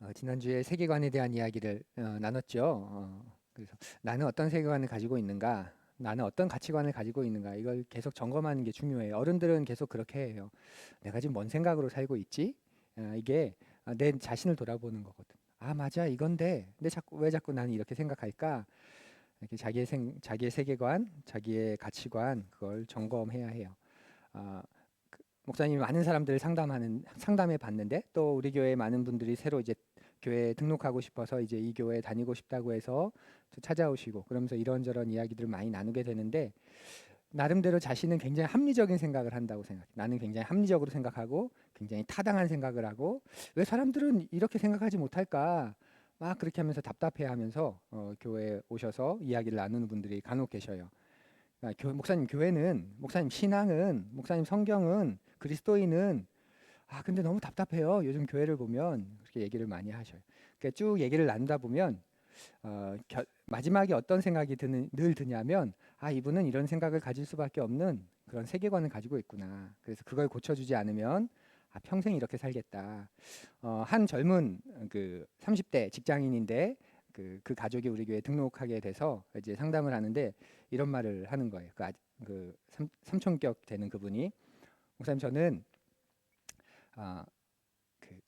어, 지난주에 세계관에 대한 이야기를 어, 나눴죠. 어, 그래서 나는 어떤 세계관을 가지고 있는가, 나는 어떤 가치관을 가지고 있는가, 이걸 계속 점검하는 게 중요해요. 어른들은 계속 그렇게 해요. 내가 지금 뭔 생각으로 살고 있지? 어, 이게 어, 내 자신을 돌아보는 거거든. 아, 맞아, 이건데, 근데 자꾸 왜 자꾸 나는 이렇게 생각할까? 이렇게 자기의 생, 자기의 세계관, 자기의 가치관 그걸 점검해야 해요. 아, 그 목사님이 많은 사람들을 상담하는 상담해 봤는데 또 우리 교회 많은 분들이 새로 이제 교회에 등록하고 싶어서 이제 이 교회에 다니고 싶다고 해서 또 찾아오시고 그러면서 이런저런 이야기들을 많이 나누게 되는데 나름대로 자신은 굉장히 합리적인 생각을 한다고 생각해. 나는 굉장히 합리적으로 생각하고 굉장히 타당한 생각을 하고 왜 사람들은 이렇게 생각하지 못할까? 막 그렇게 하면서 답답해 하면서 어, 교회에 오셔서 이야기를 나누는 분들이 간혹 계셔요. 그러니까 교, 목사님 교회는 목사님 신앙은 목사님 성경은 그리스도인은 아 근데 너무 답답해요. 요즘 교회를 보면 그렇게 얘기를 많이 하셔요. 그러니까 쭉 얘기를 나누다 보면 어, 겨, 마지막에 어떤 생각이 드는 늘 드냐면 아 이분은 이런 생각을 가질 수밖에 없는 그런 세계관을 가지고 있구나. 그래서 그걸 고쳐주지 않으면 아 평생 이렇게 살겠다. 어, 한 젊은 그 30대 직장인인데 그, 그 가족이 우리 교회에 등록하게 돼서 이제 상담을 하는데 이런 말을 하는 거예요. 그, 아, 그 삼, 삼촌격 되는 그분이 목사님 저는 아, 그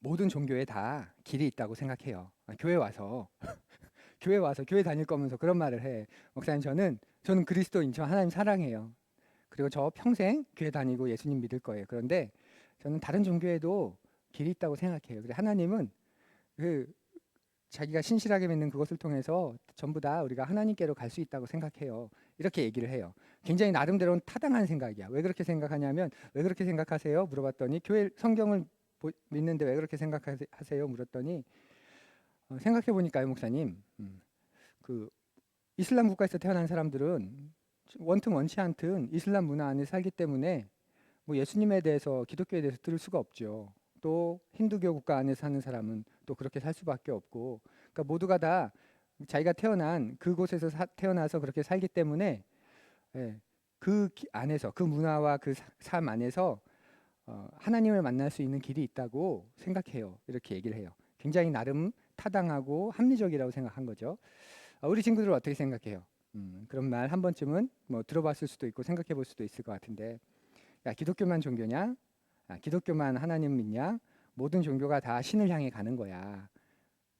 모든 종교에 다 길이 있다고 생각해요. 아, 교회 와서 교회 와서 교회 다닐 거면서 그런 말을 해. 목사님 저는 저는 그리스도인 저 하나님 사랑해요. 그리고 저 평생 교회 다니고 예수님 믿을 거예요. 그런데 저는 다른 종교에도 길이 있다고 생각해요. 그래 하나님은 그 자기가 신실하게 믿는 그것을 통해서 전부 다 우리가 하나님께로 갈 수 있다고 생각해요. 이렇게 얘기를 해요. 굉장히 나름대로는 타당한 생각이야. 왜 그렇게 생각하냐면 왜 그렇게 생각하세요? 물어봤더니 교회 성경을 보, 믿는데 왜 그렇게 생각하세요? 물었더니 어, 생각해 보니까요, 목사님. 음, 그 이슬람 국가에서 태어난 사람들은 원튼 원치 않든 이슬람 문화 안에 살기 때문에 뭐 예수님에 대해서 기독교에 대해서 들을 수가 없죠. 또 힌두교 국가 안에 사는 사람은 또 그렇게 살 수밖에 없고 그러니까 모두가 다 자기가 태어난 그곳에서 사, 태어나서 그렇게 살기 때문에 예, 그 기, 안에서 그 문화와 그 삶 안에서 어, 하나님을 만날 수 있는 길이 있다고 생각해요. 이렇게 얘기를 해요. 굉장히 나름 타당하고 합리적이라고 생각한 거죠. 어, 우리 친구들은 어떻게 생각해요? 음, 그런 말 한 번쯤은 뭐 들어봤을 수도 있고 생각해 볼 수도 있을 것 같은데 야 기독교만 종교냐? 아, 기독교만 하나님 믿냐? 모든 종교가 다 신을 향해 가는 거야.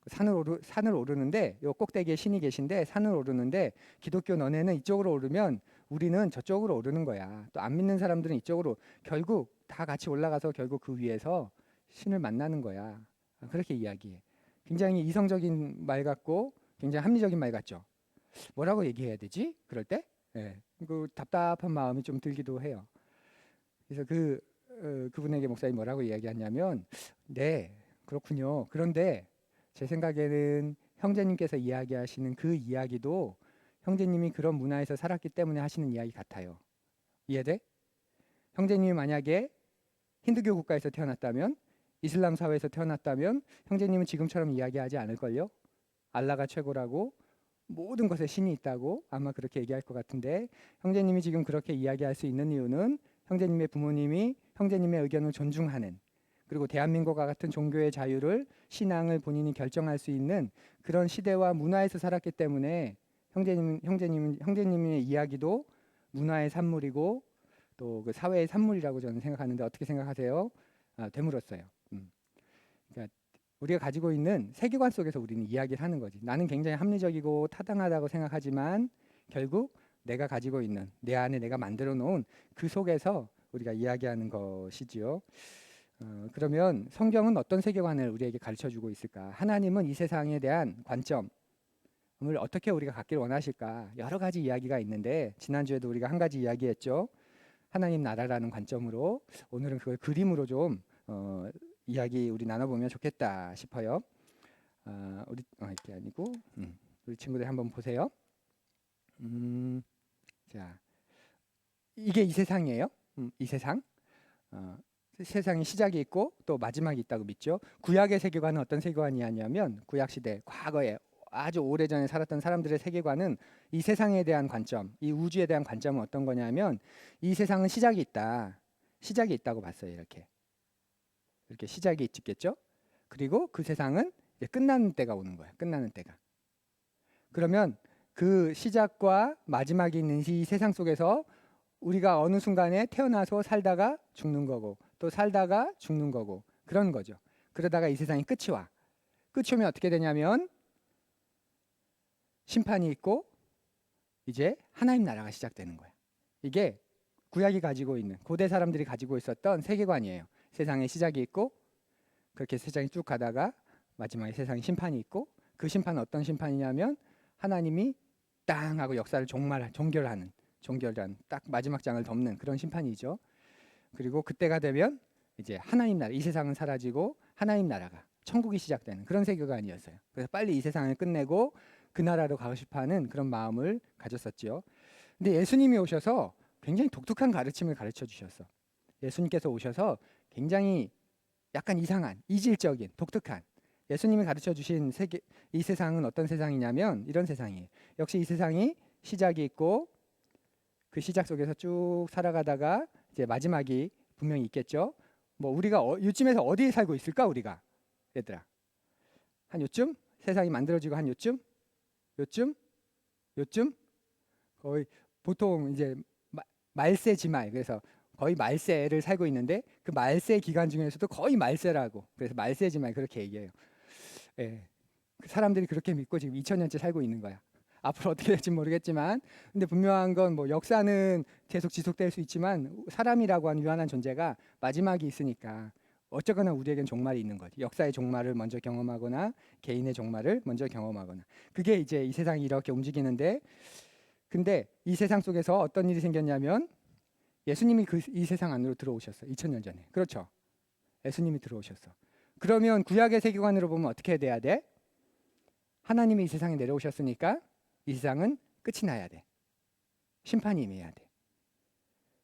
산을 오르 산을 오르는데 요 꼭대기에 신이 계신데 산을 오르는데 기독교 너네는 이쪽으로 오르면 우리는 저쪽으로 오르는 거야. 또 안 믿는 사람들은 이쪽으로 결국 다 같이 올라가서 결국 그 위에서 신을 만나는 거야. 아, 그렇게 이야기해. 굉장히 이성적인 말 같고 굉장히 합리적인 말 같죠. 뭐라고 얘기해야 되지? 그럴 때? 예. 그 답답한 마음이 좀 들기도 해요. 그래서 그 어, 그분에게 목사님 뭐라고 이야기하냐면 네 그렇군요. 그런데 제 생각에는 형제님께서 이야기하시는 그 이야기도 형제님이 그런 문화에서 살았기 때문에 하시는 이야기 같아요. 이해돼? 형제님이 만약에 힌두교 국가에서 태어났다면 이슬람 사회에서 태어났다면 형제님은 지금처럼 이야기하지 않을걸요? 알라가 최고라고 모든 것에 신이 있다고 아마 그렇게 얘기할 것 같은데 형제님이 지금 그렇게 이야기할 수 있는 이유는 형제님의 부모님이 형제님의 의견을 존중하는 그리고 대한민국과 같은 종교의 자유를 신앙을 본인이 결정할 수 있는 그런 시대와 문화에서 살았기 때문에 형제님 형제님 형제님의 이야기도 문화의 산물이고 또 그 사회의 산물이라고 저는 생각하는데 어떻게 생각하세요? 아, 되물었어요. 음. 그러니까 우리가 가지고 있는 세계관 속에서 우리는 이야기를 하는 거지. 나는 굉장히 합리적이고 타당하다고 생각하지만 결국 내가 가지고 있는 내 안에 내가 만들어 놓은 그 속에서 우리가 이야기하는 것이지요. 어, 그러면 성경은 어떤 세계관을 우리에게 가르쳐 주고 있을까? 하나님은 이 세상에 대한 관점을 어떻게 우리가 갖기를 원하실까? 여러 가지 이야기가 있는데 지난주에도 우리가 한 가지 이야기했죠. 하나님 나라라는 관점으로 오늘은 그걸 그림으로 좀 어, 이야기 우리 나눠보면 좋겠다 싶어요. 어, 우리 어, 이게 아니고 음, 우리 친구들 한번 보세요. 음, 자, 이게 이 세상이에요. 음, 이 세상. 어, 세상이 시작이 있고 또 마지막이 있다고 믿죠. 구약의 세계관은 어떤 세계관이냐면 구약 시대 과거에 아주 오래전에 살았던 사람들의 세계관은 이 세상에 대한 관점, 이 우주에 대한 관점은 어떤 거냐면 이 세상은 시작이 있다. 시작이 있다고 봤어요. 이렇게. 이렇게 시작이 있겠죠. 그리고 그 세상은 끝나는 때가 오는 거야. 끝나는 때가. 그러면 그 시작과 마지막이 있는 이 세상 속에서 우리가 어느 순간에 태어나서 살다가 죽는 거고 또 살다가 죽는 거고 그런 거죠. 그러다가 이 세상이 끝이 와. 끝이 오면 어떻게 되냐면 심판이 있고 이제 하나님 나라가 시작되는 거야. 이게 구약이 가지고 있는 고대 사람들이 가지고 있었던 세계관이에요. 세상에 시작이 있고 그렇게 세상이 쭉 가다가 마지막에 세상에 심판이 있고 그 심판은 어떤 심판이냐면 하나님이 땅 하고 역사를 종말 종결하는 종결한 딱 마지막 장을 덮는 그런 심판이죠. 그리고 그때가 되면 이제 하나님 나라 이 세상은 사라지고 하나님 나라가 천국이 시작되는 그런 세계관이었어요. 그래서 빨리 이 세상을 끝내고 그 나라로 가고 싶어하는 그런 마음을 가졌었지요. 근데 예수님이 오셔서 굉장히 독특한 가르침을 가르쳐 주셨어. 예수님께서 오셔서 굉장히 약간 이상한 이질적인 독특한 예수님이 가르쳐 주신 세계 이 세상은 어떤 세상이냐면 이런 세상이에요. 역시 이 세상이 시작이 있고 그 시작 속에서 쭉 살아가다가 이제 마지막이 분명히 있겠죠. 뭐 우리가 어, 요쯤에서 어디에 살고 있을까 우리가 얘들아 한 요쯤 세상이 만들어지고 한 요쯤 요쯤 요쯤 거의 보통 이제 마- 말세 지말 그래서 거의 말세를 살고 있는데 그 말세 기간 중에서도 거의 말세라고 그래서 말세 지말 그렇게 얘기해요. 예. 그 사람들이 그렇게 믿고 지금 2000년째 살고 있는 거야. 앞으로 어떻게 될지 모르겠지만 근데 분명한 건 뭐 역사는 계속 지속될 수 있지만 사람이라고 하는 유한한 존재가 마지막이 있으니까 어쩌거나 우리에겐 종말이 있는 거지. 역사의 종말을 먼저 경험하거나 개인의 종말을 먼저 경험하거나 그게 이제 이 세상이 이렇게 움직이는데 근데 이 세상 속에서 어떤 일이 생겼냐면 예수님이 그 이 세상 안으로 들어오셨어. 2000년 전에. 그렇죠. 예수님이 들어오셨어. 그러면 구약의 세계관으로 보면 어떻게 돼야 돼? 하나님이 이 세상에 내려오셨으니까 이 세상은 끝이 나야 돼. 심판이 임해야 돼.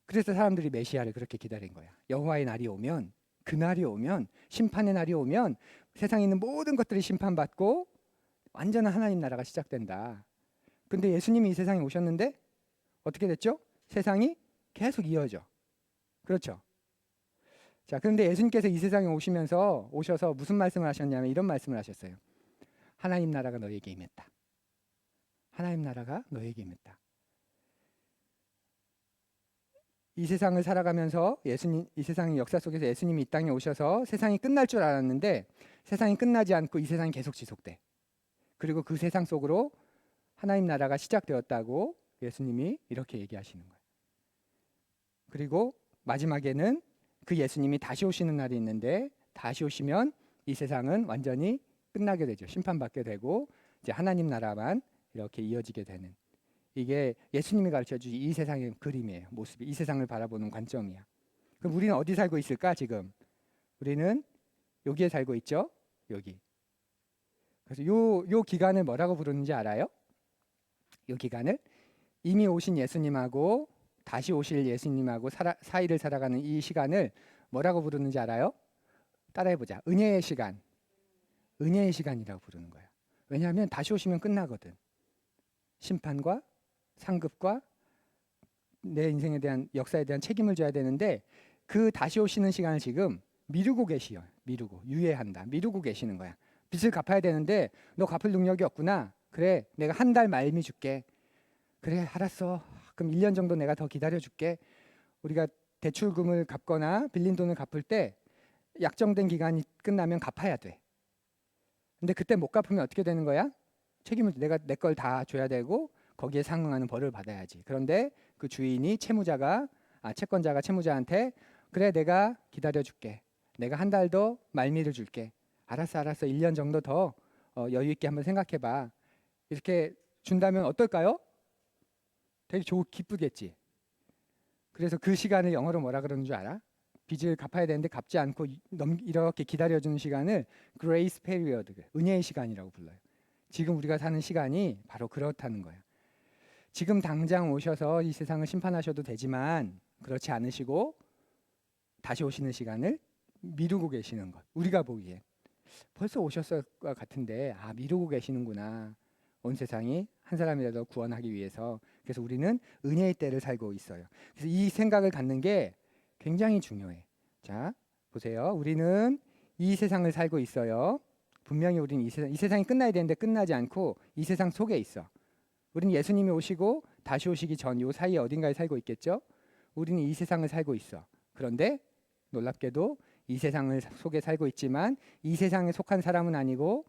그래서 사람들이 메시아를 그렇게 기다린 거야. 여호와의 날이 오면 그 날이 오면 심판의 날이 오면 세상에 있는 모든 것들이 심판받고 완전한 하나님 나라가 시작된다. 근데 예수님이 이 세상에 오셨는데 어떻게 됐죠? 세상이 계속 이어져. 그렇죠? 자, 그런데 예수님께서 이 세상에 오시면서 오셔서 무슨 말씀을 하셨냐면 이런 말씀을 하셨어요. 하나님 나라가 너에게 임했다. 하나님 나라가 너에게 임했다. 이 세상을 살아가면서 예수님 이 세상의 역사 속에서 예수님이 이 땅에 오셔서 세상이 끝날 줄 알았는데 세상이 끝나지 않고 이 세상이 계속 지속돼. 그리고 그 세상 속으로 하나님 나라가 시작되었다고 예수님이 이렇게 얘기하시는 거예요. 그리고 마지막에는 그 예수님이 다시 오시는 날이 있는데 다시 오시면 이 세상은 완전히 끝나게 되죠. 심판받게 되고 이제 하나님 나라만 이렇게 이어지게 되는 이게 예수님이 가르쳐 주신 이 세상의 그림이에요. 모습이 이 세상을 바라보는 관점이야. 그럼 우리는 어디 살고 있을까 지금? 우리는 여기에 살고 있죠. 여기. 그래서 요 요 기간을 뭐라고 부르는지 알아요? 요 기간을 이미 오신 예수님하고 다시 오실 예수님하고 살아, 사이를 살아가는 이 시간을 뭐라고 부르는지 알아요? 따라해 보자. 은혜의 시간. 은혜의 시간이라고 부르는 거야. 왜냐하면 다시 오시면 끝나거든. 심판과 상급과 내 인생에 대한 역사에 대한 책임을 져야 되는데 그 다시 오시는 시간을 지금 미루고 계시요. 미루고 유예한다. 미루고 계시는 거야. 빚을 갚아야 되는데 너 갚을 능력이 없구나. 그래, 내가 한 달 말미 줄게. 그래, 알았어. 그럼 1년 정도 내가 더 기다려 줄게. 우리가 대출금을 갚거나 빌린 돈을 갚을 때 약정된 기간이 끝나면 갚아야 돼. 근데 그때 못 갚으면 어떻게 되는 거야? 책임을 내가 내 걸 다 줘야 되고 거기에 상응하는 벌을 받아야지. 그런데 그 주인이 채무자가 아 채권자가 채무자한테 그래 내가 기다려 줄게. 내가 한 달 더 말미를 줄게. 알았어 알았어. 1년 정도 더 어, 여유 있게 한번 생각해 봐. 이렇게 준다면 어떨까요? 되게 좋 기쁘겠지. 그래서 그 시간을 영어로 뭐라 그러는 줄 알아? 빚을 갚아야 되는데 갚지 않고 이- 넘 이렇게 기다려 주는 시간을 grace period, 은혜의 시간이라고 불러요. 지금 우리가 사는 시간이 바로 그렇다는 거예요. 지금 당장 오셔서 이 세상을 심판하셔도 되지만 그렇지 않으시고 다시 오시는 시간을 미루고 계시는 것. 우리가 보기에 벌써 오셨을 것 같은데 아 미루고 계시는구나. 온 세상이 한 사람이라도 구원하기 위해서 그래서 우리는 은혜의 때를 살고 있어요. 그래서 이 생각을 갖는 게 굉장히 중요해. 자 보세요. 우리는 이 세상을 살고 있어요. 분명히 우리는 이 세상, 이 세상이 끝나야 되는데 끝나지 않고 이 세상 속에 있어. 우리는 예수님이 오시고 다시 오시기 전 요 사이에 어딘가에 살고 있겠죠. 우리는 이 세상을 살고 있어. 그런데 놀랍게도 이 세상을 속에 살고 있지만 이 세상에 속한 사람은 아니고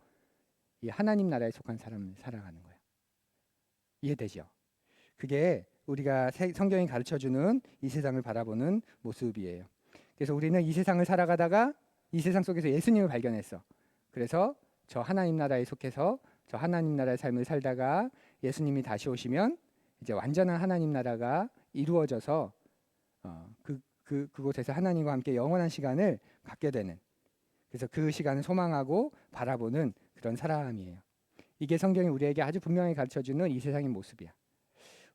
이 하나님 나라에 속한 사람을 살아가는 거예요. 이해되죠? 그게 우리가 세- 성경이 가르쳐 주는 이 세상을 바라보는 모습이에요. 그래서 우리는 이 세상을 살아가다가 이 세상 속에서 예수님을 발견했어. 그래서 저 하나님 나라에 속해서 저 하나님 나라의 삶을 살다가 예수님이 다시 오시면 이제 완전한 하나님 나라가 이루어져서 어, 그, 그 그곳에서 하나님과 함께 영원한 시간을 갖게 되는 그래서 그 시간을 소망하고 바라보는 그런 사람이에요. 이게 성경이 우리에게 아주 분명히 가르쳐 주는 이 세상의 모습이야.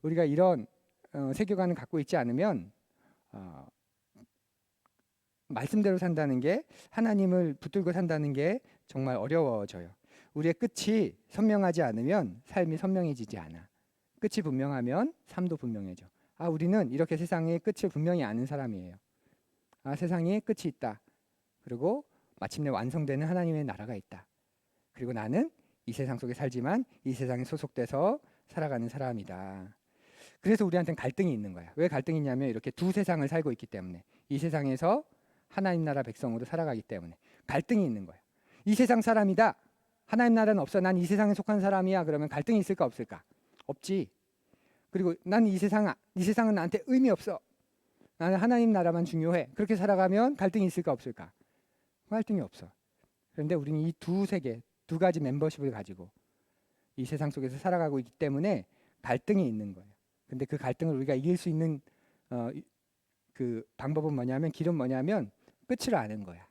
우리가 이런 어, 세계관을 갖고 있지 않으면 어, 말씀대로 산다는 게 하나님을 붙들고 산다는 게 정말 어려워져요. 우리의 끝이 선명하지 않으면 삶이 선명해지지 않아. 끝이 분명하면 삶도 분명해져. 아, 우리는 이렇게 세상의 끝을 분명히 아는 사람이에요. 아, 세상에 끝이 있다. 그리고 마침내 완성되는 하나님의 나라가 있다. 그리고 나는 이 세상 속에 살지만 이 세상에 소속돼서 살아가는 사람이다. 그래서 우리한테는 갈등이 있는 거야. 왜 갈등이 있냐면 이렇게 두 세상을 살고 있기 때문에 이 세상에서 하나님 나라 백성으로 살아가기 때문에 갈등이 있는 거야. 이 세상 사람이다. 하나님 나라는 없어. 난 이 세상에 속한 사람이야. 그러면 갈등이 있을까 없을까? 없지. 그리고 난 이 세상 이 세상은 나한테 의미 없어. 나는 하나님 나라만 중요해. 그렇게 살아가면 갈등이 있을까 없을까? 갈등이 없어. 그런데 우리는 이 두 세계, 두 가지 멤버십을 가지고 이 세상 속에서 살아가고 있기 때문에 갈등이 있는 거예요. 근데 그 갈등을 우리가 이길 수 있는 어, 이- 그 방법은 뭐냐면 길은 뭐냐면 끝을 아는 거야.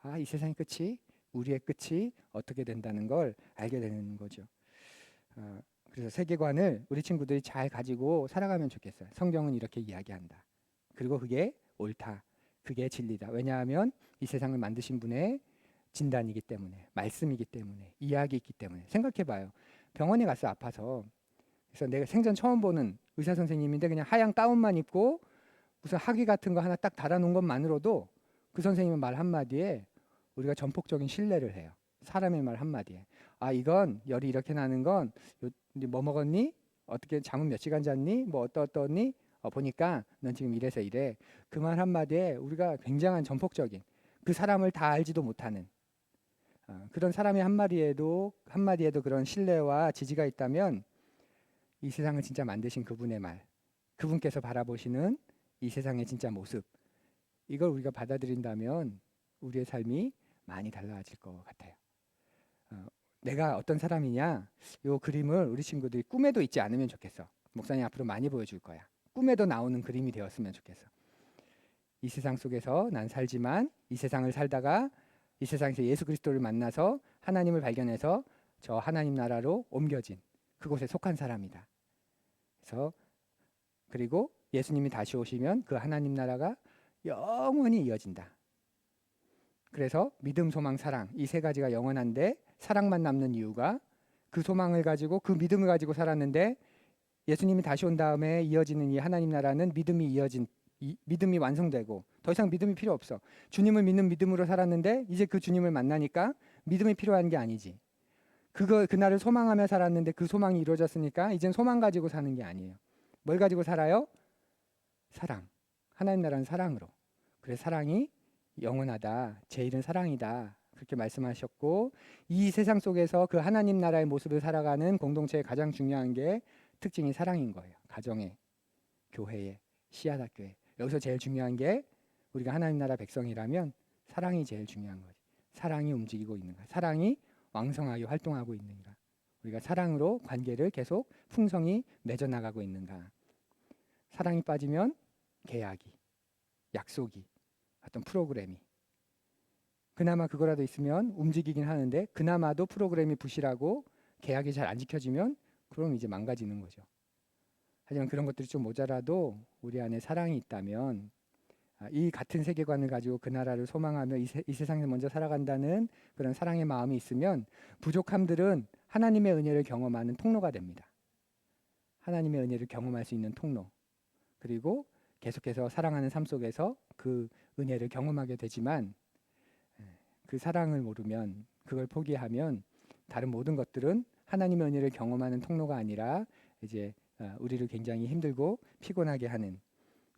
아, 이 세상의 끝이 우리의 끝이 어떻게 된다는 걸 알게 되는 거죠. 어, 그래서 세계관을 우리 친구들이 잘 가지고 살아가면 좋겠어요. 성경은 이렇게 이야기한다. 그리고 그게 옳다. 그게 진리다. 왜냐하면 이 세상을 만드신 분의 진단이기 때문에, 말씀이기 때문에, 이야기이기 때문에. 생각해 봐요. 병원에 가서 아파서 그래서 내가 생전 처음 보는 의사 선생님인데 그냥 하얀 가운만 입고 무슨 학위 같은 거 하나 딱 달아놓은 것만으로도 그 선생님의 말 한마디에 우리가 전폭적인 신뢰를 해요. 사람의 말 한마디에. 아, 이건 열이 이렇게 나는 건 뭐 먹었니? 어떻게 잠은 몇 시간 잤니? 뭐 어떠 어떠니? 어, 보니까 넌 지금 이래서 이래. 그 말 한마디에 우리가 굉장한 전폭적인 그 사람을 다 알지도 못하는 어, 그런 사람의 한마디에도 한마디에도 그런 신뢰와 지지가 있다면 이 세상을 진짜 만드신 그분의 말, 그분께서 바라보시는 이 세상의 진짜 모습, 이걸 우리가 받아들인다면 우리의 삶이 많이 달라질 것 같아요. 어, 내가 어떤 사람이냐, 요 그림을 우리 친구들이 꿈에도 있지 않으면 좋겠어. 목사님 앞으로 많이 보여줄 거야. 꿈에도 나오는 그림이 되었으면 좋겠어. 이 세상 속에서 난 살지만 이 세상을 살다가 이 세상에서 예수 그리스도를 만나서 하나님을 발견해서 저 하나님 나라로 옮겨진 그곳에 속한 사람이다. 그래서 그리고 예수님이 다시 오시면 그 하나님 나라가 영원히 이어진다. 그래서 믿음, 소망, 사랑 이 세 가지가 영원한데 사랑만 남는 이유가 그 소망을 가지고 그 믿음을 가지고 살았는데 예수님이 다시 온 다음에 이어지는 이 하나님 나라는 믿음이 이어진 이, 믿음이 완성되고 더 이상 믿음이 필요 없어. 주님을 믿는 믿음으로 살았는데 이제 그 주님을 만나니까 믿음이 필요한 게 아니지. 그거 그날을 소망하며 살았는데 그 소망이 이루어졌으니까 이젠 소망 가지고 사는 게 아니에요. 뭘 가지고 살아요? 사랑. 하나님 나라는 사랑으로. 그래 사랑이 영원하다. 제일은 사랑이다. 그렇게 말씀하셨고 이 세상 속에서 그 하나님 나라의 모습을 살아가는 공동체의 가장 중요한 게 특징이 사랑인 거예요. 가정에, 교회에, 씨앗학교에. 여기서 제일 중요한 게 우리가 하나님 나라 백성이라면 사랑이 제일 중요한 거지. 사랑이 움직이고 있는가. 사랑이 왕성하게 활동하고 있는가. 우리가 사랑으로 관계를 계속 풍성히 맺어 나가고 있는가. 사랑이 빠지면 계약이, 약속이, 어떤 프로그램이 그나마 그거라도 있으면 움직이긴 하는데 그나마도 프로그램이 부실하고 계약이 잘 안 지켜지면 그럼 이제 망가지는 거죠. 하지만 그런 것들이 좀 모자라도 우리 안에 사랑이 있다면 아, 이 같은 세계관을 가지고 그 나라를 소망하며 이, 세, 이 세상에 먼저 살아간다는 그런 사랑의 마음이 있으면 부족함들은 하나님의 은혜를 경험하는 통로가 됩니다. 하나님의 은혜를 경험할 수 있는 통로. 그리고 계속해서 사랑하는 삶 속에서 그 은혜를 경험하게 되지만 예, 그 사랑을 모르면 그걸 포기하면 다른 모든 것들은 하나님의 은혜를 경험하는 통로가 아니라 이제 어, 우리를 굉장히 힘들고 피곤하게 하는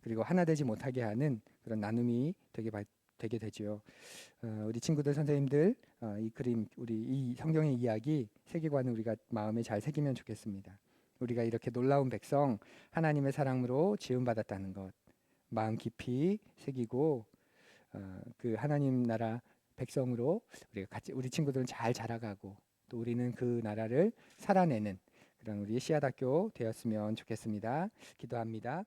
그리고 하나 되지 못하게 하는 그런 나눔이 되게 바- 되게 되죠. 어, 우리 친구들 선생님들 어, 이 그림 우리 이 성경의 이야기 세계관을 우리가 마음에 잘 새기면 좋겠습니다. 우리가 이렇게 놀라운 백성 하나님의 사랑으로 지음받았다는 것 마음 깊이 새기고 어, 그 하나님 나라 백성으로 우리가 같이 우리 친구들은 잘 자라가고 또 우리는 그 나라를 살아내는 그런 우리 씨앗학교 되었으면 좋겠습니다. 기도합니다.